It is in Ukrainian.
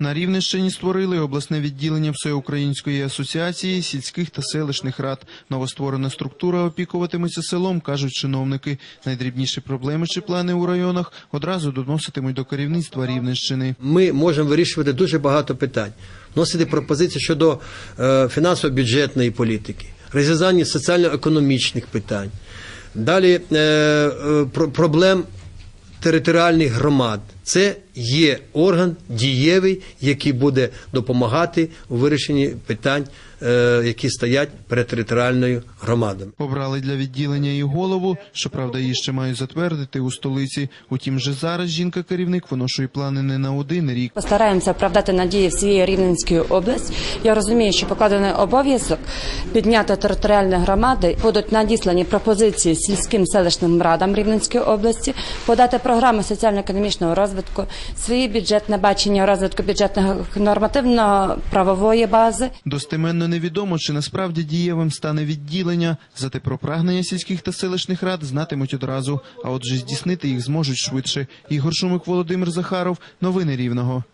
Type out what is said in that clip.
На Рівненщині створили обласне відділення Всеукраїнської асоціації сільських та селищних рад. Новостворена структура опікуватиметься селом, кажуть чиновники. Найдрібніші проблеми чи плани у районах одразу доноситимуть до керівництва Рівненщини. Ми можемо вирішувати дуже багато питань, вносити пропозиції щодо е, фінансово-бюджетної політики, розв'язання соціально-економічних питань, далі е, е, про- проблем територіальних громад. Це є орган дієвий, який буде допомагати у вирішенні питань, е, які стоять перед територіальною громадами. Обрали для відділення і голову, щоправда, її ще мають затвердити у столиці. Утім, вже зараз жінка-керівник виношує плани не на один рік. Постараємося оправдати надії всієї Рівненської області. Я розумію, що покладений обов'язок підняти територіальні громади будуть надіслані пропозиції сільським селищним радам Рівненської області, подати програми соціально-економічного розвитку, свої бюджетне бачення розвитку бюджетного нормативно-правової бази. Достеменно невідомо, чи насправді дієвим стане відділення. Зате про прагнення сільських та селищних рад знатимуть одразу. А отже, здійснити їх зможуть швидше. Ігор Шумик, Володимир Захаров. Новини Рівного.